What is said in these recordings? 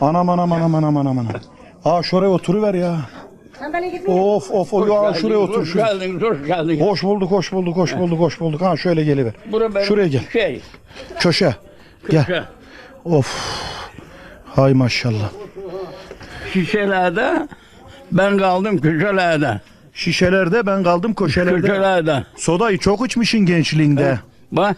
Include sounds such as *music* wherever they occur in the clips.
Anam anam anam anam anam anam. Aa şuraya oturuver ya. Of of of. Ya şuraya otur. Hoş Şuraya. geldiniz, hoş geldiniz. Hoş bulduk, hoş bulduk, hoş bulduk, hoş bulduk. Ha şöyle geliver. Bura benim Şuraya gel. Şey, Köşe. Gel. köşe. Of. Hay maşallah. Şişelerde ben kaldım köşelerde. Şişelerde ben kaldım köşelerde. Köşelerde. Sodayı çok içmişin gençliğinde. Bak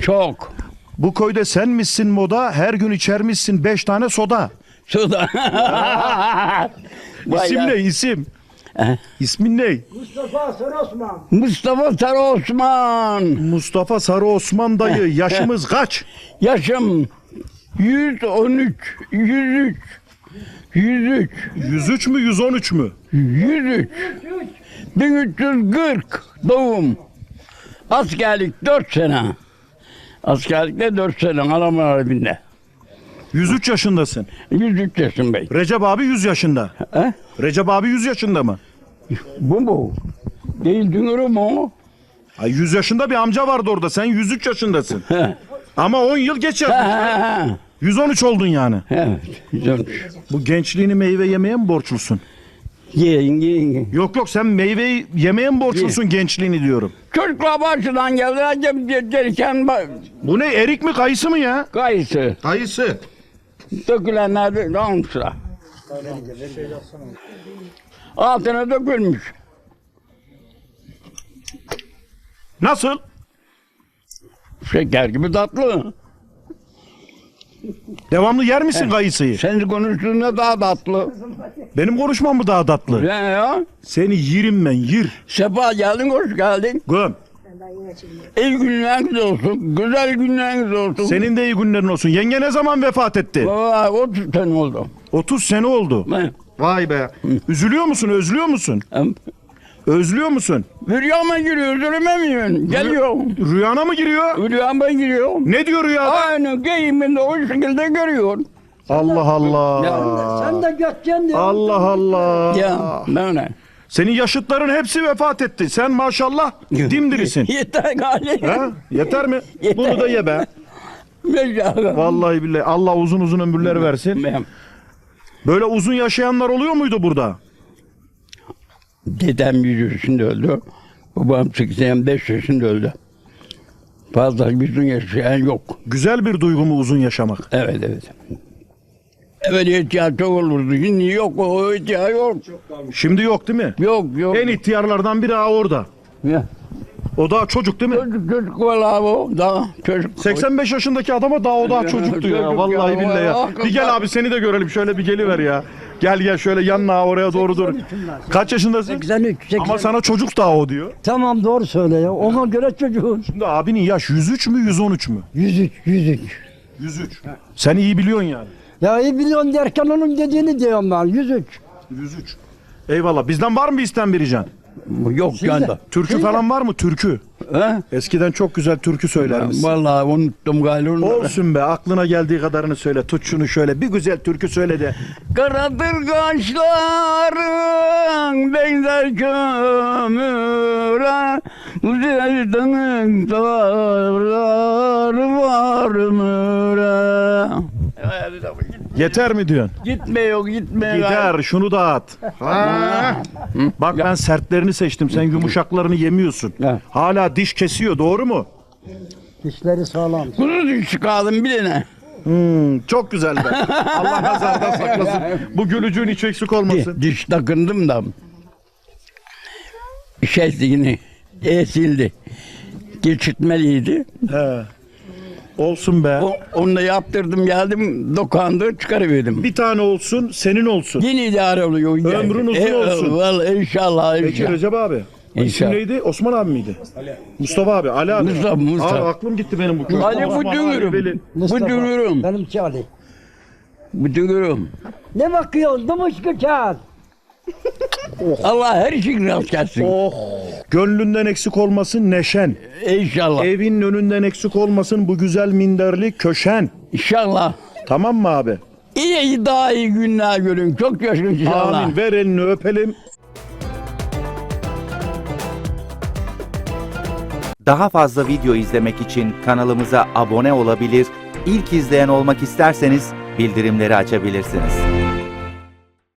çok. Bu köyde sen misin moda? Her gün içermişsin beş tane soda. Suda. *laughs* Vay İsim ya. ne isim? He. İsmin ne? Mustafa Sarı Osman. Mustafa Sarı Osman dayı. Yaşımız kaç? Yaşım 113. 103. 103. 103 mü 113 mü? 103. 1340 doğum. Askerlik 4 sene. Askerlikte 4 sene Alman Harbi'nde. 103 yaşındasın. 103 yaşındayım. Recep abi 100 yaşında. He? Recep abi 100 yaşında mı? Bu mu? Değil dünürüm o. Ay 100 yaşında bir amca vardı orada. Sen 103 yaşındasın. He. Ama 10 yıl geç yazmış. he he. 113 oldun yani. Evet, güzelmiş. Bu gençliğini meyve yemeye mi borçlusun? Yiyin, yiyin. Yok yok sen meyveyi yemeye mi borçlusun gençliğini diyorum. Çocuklar başından geldiler, gel- gelirken bak, Bu ne erik mi kayısı mı ya? kayısı, Kayısı. dökülenler de almışlar. Altına dökülmüş. Nasıl? Şeker gibi tatlı. Devamlı yer misin kayısıyı? Sen konuştuğunda daha tatlı. Benim konuşmam mı daha tatlı? Ya ya. Seni yirim ben yir. Sefa geldin, hoş geldin. Göm. İyi günleriniz olsun, güzel günleriniz olsun. Senin de iyi günlerin olsun. Yenge ne zaman vefat etti? Valla 30 sene oldu. 30 sene oldu. Ben, Vay be. Üzülüyor musun? Özlüyor musun? Özlüyor musun? Rüyama giriyor, üzülmemiyorsun. Geliyor. Rüyana mı giriyor? Rüyama giriyor. Ne diyor rüyada? Aynı giyiminde o şekilde görüyor. Allah Allah. Sen de göteceksin diyor. Allah Allah. Ya böyle. Senin yaşıtların hepsi vefat etti. Sen maşallah dimdirisin. *laughs* Yeter galiba. ha? Yeter mi? *laughs* Yeter. Bunu da ye be. Yeter. Vallahi billahi Allah uzun uzun ömürler versin. Böyle uzun yaşayanlar oluyor muydu burada? Dedem 100 yaşında öldü. Babam 85 yaşında öldü. Fazla uzun yaşayan yok. Güzel bir duygu mu uzun yaşamak? Evet evet. Evet ihtiyaç çok olurdu. Şimdi yok o ihtiyaç yok. Şimdi yok değil mi? Yok yok. En ihtiyarlardan biri ha orada. Ya. O daha çocuk değil mi? Çocuk çocuk valla o daha çocuk. 85 yaşındaki adama daha o daha çocuktu ya. Çocuk Vallahi ya, billahi ya. vallahi. Bir gel abi seni de görelim. Şöyle bir geliver ya. Gel gel şöyle yanına oraya doğru dur. Kaç yaşındasın? 83, 80. Ama sana çocuk daha o diyor. Tamam doğru söyle ya. Ona göre çocuğun. Şimdi abinin yaş 103 mü 113 mü? 103, 103. 103. Sen iyi biliyorsun yani. Ya iyi biliyorsun derken onun dediğini diyorum ben. 103. 103. Eyvallah. Bizden var mı isten bir can? Yok yanda. Türkü falan var mı? Türkü. Ha? Eskiden çok güzel türkü söyler misin? Vallahi unuttum galiba. Olsun be aklına geldiği kadarını söyle. Tut şunu şöyle bir güzel türkü söyle de. Karadır kaşların benzer kömüre Güzeldanın dağları var müre Yeter mi diyorsun? Gitme yok gitme. Gider şunu da at. Bak ben sertlerini seçtim. Sen yumuşaklarını yemiyorsun. Ya. Hala diş kesiyor doğru mu? Dişleri sağlam. Kuzu düş çıkardım bir tane. Hmm, çok güzel be. Allah nazardan saklasın. *laughs* Bu gülücüğün hiç eksik olmasın. Diş takındım da. Şeysini esildi. Geçirtmeliydi. He. Olsun be. O, onu da yaptırdım geldim dokandı çıkarıverdim. Bir tane olsun senin olsun. Yeni idare oluyor. Ömrün uzun E, olsun. Vallahi inşallah. Peki inşallah. Recep abi. İsim İnşallah. neydi? Osman abi miydi? Mustafa abi. Ali abi. Mustafa, Mustafa. Abi aklım gitti benim bu çocuk. Ali Osman bu dünürüm. Bu Mustafa. dünürüm. Benimki Ali. Bu dünürüm. Ne bakıyorsun? Dımış köken. *laughs* Allah her şeyin rast gelsin. Oh. Gönlünden eksik olmasın neşen. İnşallah. Evinin önünden eksik olmasın bu güzel minderli köşen. İnşallah. Tamam mı abi? İyi daha iyi günler görün. Çok yaşın inşallah. Amin. Ver elini öpelim. Daha fazla video izlemek için kanalımıza abone olabilir, ilk izleyen olmak isterseniz bildirimleri açabilirsiniz.